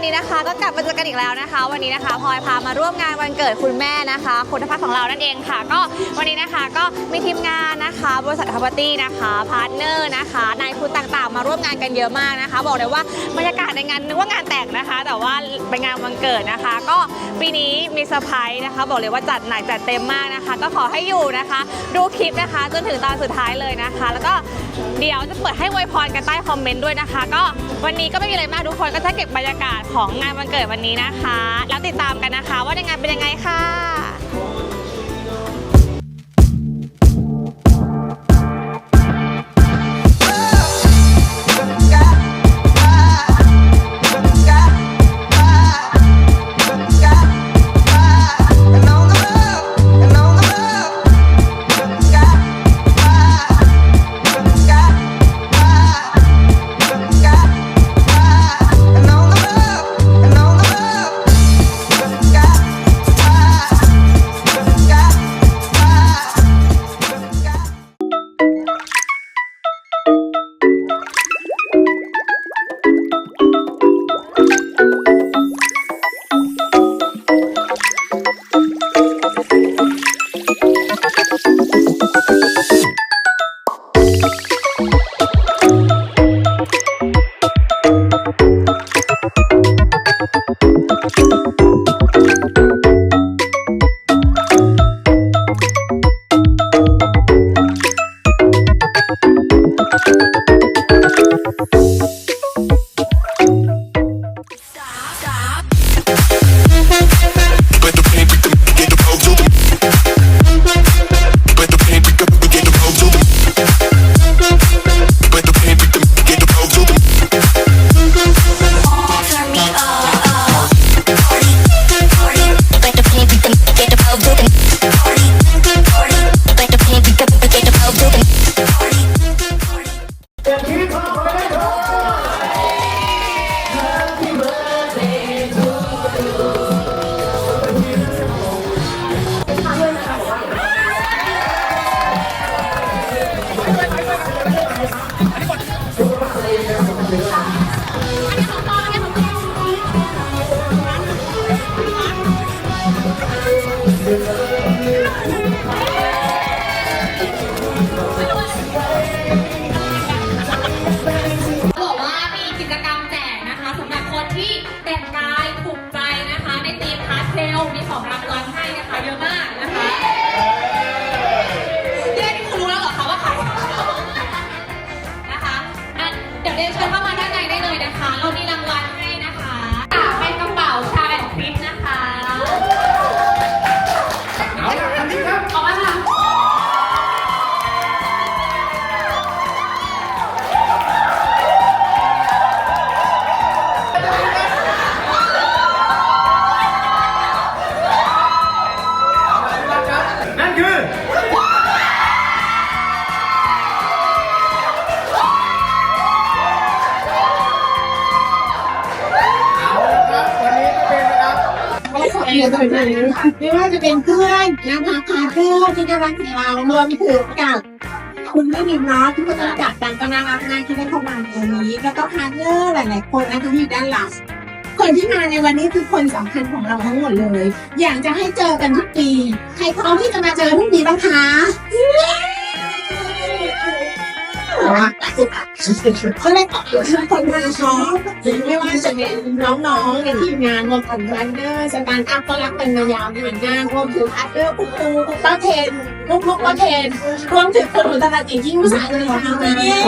วันนี้นะคะก็กลับมาเจอกันอีกแล้วนะคะ วันนี้นะคะพลอยพามาร่วมงานวันเกิดคุณแม่นะคะคุณพัฒน์ของเรานั่นเองค่ะ ก็วันนี้นะคะก็มีทีมงานนะคะ บริษัททัพตี้นะคะพาร์ทเนอร์นะคะนาย ทุนต่างๆ มาร่วมงานกันเยอะมากนะคะ บอกเลยว่าบรรยากาศในงานนึกว่างานแต่งนะคะ แต่ว่าเป็นงานวันเกิดนะคะ ก็ปีนี้มีเซอร์ไพรส์นะคะ บอกเลยว่าจัดหนักจัดเต็มมากนะคะ ก็ขอให้อยู่นะคะ ดูคลิปนะคะ จนถึงตอนสุดท้ายเลยนะคะ แล้วก็เดี๋ยวจะเปิดให้อวยพรกันใต้คอมเมนต์ด้วยนะคะ ก็วันนี้ก็ไม่มีอะไรมากทุกคนก็จะเก็บบรรยากาศของงานวันเกิดวันนี้นะคะ แล้วติดตามกันนะคะ ว่าในงานเป็นยังไงค่ะ บอก แต่งกาย ไม่ว่าจะเป็นเพื่อนนะคะพาเพื่อนที่น่ารักของเรารวมถึงกับคุณไม่มีน้องที่ก็รู้จักกันก็น่ารักมากที่ได้เข้ามาในวันนี้แล้วก็พาร์ทเนอร์หลายๆคนนะคะที่อยู่ด้านหลังคนที่มาในวันนี้คือคนสำคัญของเราทั้งหมดเลย อยากจะให้เจอกันทุกปี ใครพร้อมที่จะมาเจอทุกปีบ้างคะ ก็เลยขอบคุณทุกคนมากเนาะไม่ว่าจะเป็นน้องๆในทีมงานรวมถึงรันเดอร์สตาร์ทอัพก็รักเป็นมายาวนานมากรวมถึงอัพเดอร์คุณครูคุณป้าเทนลูกๆก็เทนรวมถึงคนของตลาดเองที่อุตส่าห์จะขอทำมาเนี่ย